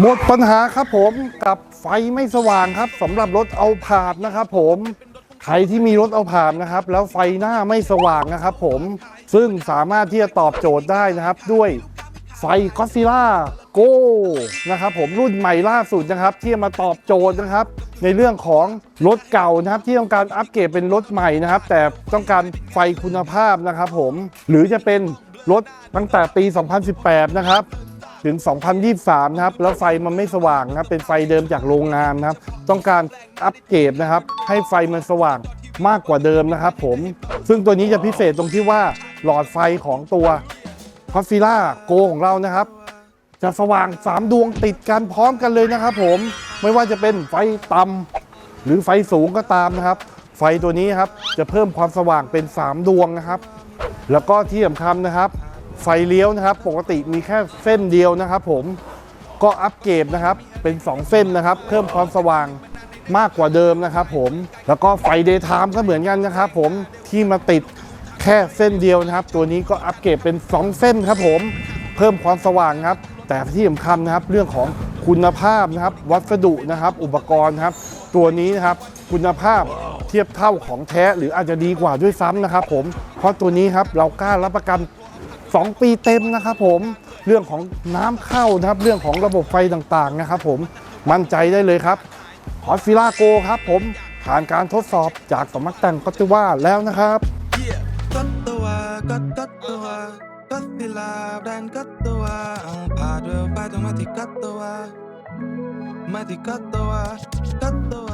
หมดปัญหาครับผมกับไฟไม่สว่างครับสำหรับรถเอาผาดนะครับ ผมใครที่มีรถเอาผาดนะครับ แล้วไฟหน้าไม่สว่างนะครับ ผมซึ่งสามารถที่จะตอบโจทย์ได้นะครับ ด้วยไฟก็ซิล่าโกนะครับ ผมรุ่นใหม่ล่าสุดนะครับ ที่มาตอบโจทย์นะครับ ในเรื่องของรถเก่านะครับ ที่ต้องการอัปเกรดเป็นรถใหม่นะครับ แต่ต้องการไฟคุณภาพนะครับ ผมหรือจะเป็นรถตั้งแต่ปี 2018 นะครับ ถึง 2023 นะครับ แล้วไฟมันไม่สว่างนะครับ เป็นไฟเดิมจากโรงงานนะครับ ต้องการอัปเกรดนะครับ ให้ไฟมันสว่างมากกว่าเดิมนะครับผม ซึ่งตัวนี้จะพิเศษตรงที่ว่าหลอดไฟของตัวคอฟฟิล่าโกของเรานะครับ จะสว่าง 3 ดวงติดกันพร้อมกันเลยนะครับผม ไม่ว่าจะเป็นไฟต่ำหรือไฟสูงก็ตามนะครับ ไฟตัวนี้ครับจะเพิ่มความสว่างเป็น 3 ดวงนะครับ แล้วก็ที่สำคัญนะครับ ไฟเลี้ยวนะครับ ปกติมีแค่เส้นเดียวนะครับ ผมก็อัปเกรดนะครับเป็น 2 เส้นนะครับ เพิ่มความสว่างมากกว่าเดิมนะครับ ผมแล้วก็ไฟเดย์ไทม์ก็เหมือนกันนะครับ ผมที่มาติดแค่เส้นเดียวนะครับ ตัวนี้ก็อัปเกรดเป็น 2 เส้นครับ ผมเพิ่มความสว่างครับ แต่ที่สำคัญนะครับ เรื่องของคุณภาพนะครับ วัสดุนะครับ อุปกรณ์ครับ ตัวนี้นะครับคุณภาพเทียบเท่าของแท้หรืออาจจะดีกว่าด้วยซ้ำนะครับ ผมเพราะตัวนี้ครับเรากล้ารับประกัน 2 ปีเต็มนะครับผมเรื่องของน้ำเข้านะครับเรื่องของระบบไฟต่างๆนะครับผมมั่นใจได้เลยครับฮอตฟิล่าโกครับผมผ่านการทดสอบจากสำนักแต่งก็ตว่าแล้วนะครับก็ตัวก็ก็ตัวก็สิลาแบรนด์ก็ตัวเอาพาด้วยไปตรงมาที่ก็ตัวมาที่ก็ตัวก็ตัว